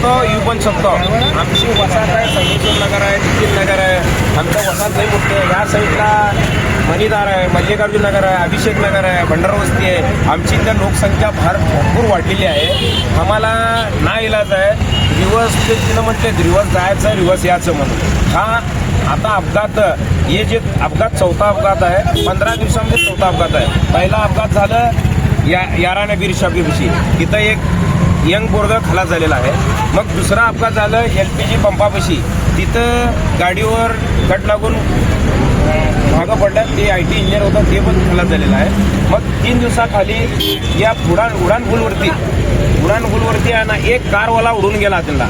शकतो येऊ पण शकतो. आमची वसाहत आहे संगमेश्वर नगर आहे नितीन नगर आहे. आमचा वसाहत नाही मोठं आहे. या साईडला मणिदार आहे मल्लिकार्जुन नगर आहे अभिषेक नगर आहे भंडारवस्ती आहे. आमची इथं लोकसंख्या फार भरपूर वाढलेली आहे. आम्हाला ना इलाज आहे. दिवस ते तिनं म्हटले दिवस जायचं रिवर्स यायचं म्हणून. हा आता अपघात हे जे अपघात चौथा अपघात आहे पंधरा दिवसामध्ये चौथा अपघात आहे. पहिला अपघात झालं या यारा नबीर शॉपीपाशी तिथं एक यंग बोर्ग खलास झालेला आहे. मग दुसरा अपघात झालं एल पी जी पंपापाशी. तिथं गाडीवर कट लागून मागं पडल्यात. ते आय टी इंजिनियर होतं ते पण खलास झालेलं आहे. मग तीन दिवसाखाली या उडान उडान पूलवरती उडान पूलवरती आणि एक कारवाला उडून गेला त्यांना.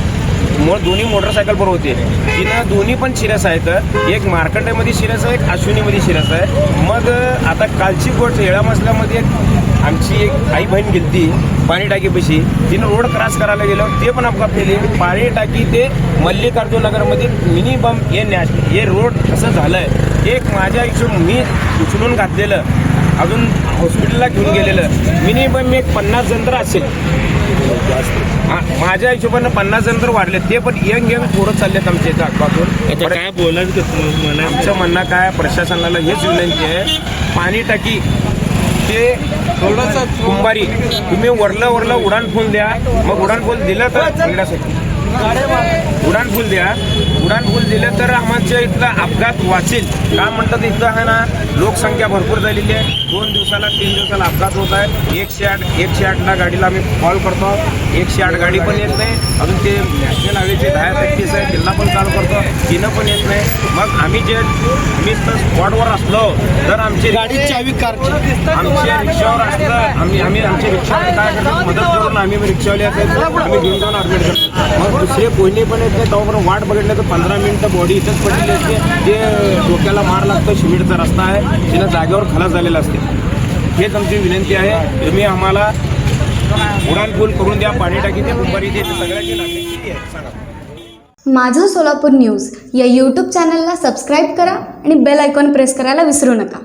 मो दोन्ही मोटरसायकलवर होते. तिनं दोन्ही पण शिरस आहेत. एक मार्कंडेमध्ये शिरस आहे एक अश्विनीमध्ये शिरस आहे. मग आता कालची गोष्ट येळा मसल्यामध्ये एक आमची एक आई बहीण गेलती पाणी टाकीपाशी तिनं रोड क्रॉस करायला गेलो ते पण अपघात केले पाणी टाकी ते मल्लिकार्जुन नगरमध्ये मिनी बम हे नॅश हे रोड असं झालंय. एक माझ्या हिशोब मी उचलून घातलेलं. अजून हॉस्पिटलला घेऊन गेलेलं. मिनी बम एक पन्नास जण तर असेल. माझ्या हिशोबानं पन्नास जण तर वाढले ते पण यंग यंग पोरं चाललेत आमच्या इथं आता अकबातून काय बोलायचं? आमचं म्हणणं काय प्रशासनाला हेच विनंती आहे. पाणी टाकी. ते थोडंसं कुंभारी तुम्ही वरलं वरलं उडान फुल द्या. मग उडान फुल दिलं तर फुल द्या. उडान फुल दिलं तर आमच्या इथला अपघात वाचेल. का म्हणतात इथं आहे ना लोकसंख्या भरपूर झालेली आहे. दोन दिवसाला तीन दिवसाला अपघात होत आहे. एकशे आठ एकशे आठला गाडीला आम्ही कॉल करतो. एकशे आठ गाडी पण येत नाही. अजून ते नॅशनल हायवेचे दहा टॅक्सीस आहे त्यांना पण कॉल करतो. तिनं पण येत नाही. मग आम्ही जे मी तर स्पॉटवर असलो तर आमचे गाडी चावी कारची. आमच्या रिक्षावर असलं आम्ही आम्ही आमच्या रिक्षावर काय करतो मदत करून आम्ही रिक्षावाले असायचो आम्ही घेऊन जाऊन ऍडमिट करतो मग दुसरे कोयने पण येत नाही तेव्हा वाट बघितलं तर पंधरा मिनिटं बॉडी इथंच पडलेली असते. ते डोक्याला मार लागतो शिमिटचा रस्ता आहे तिनं जागेवर खलास झालेला असते. हेच आमची विनंती आहे. तुम्ही आम्हाला उडान पूल करून द्या पाणी टाकी ते दुपारी ते सगळ्यांची लागली किती आहे सांगा. माझं सोलापूर न्यूज या यूट्यूब चॅनलला सबस्क्राईब करा आणि बेल आयकॉन प्रेस करायला विसरू नका.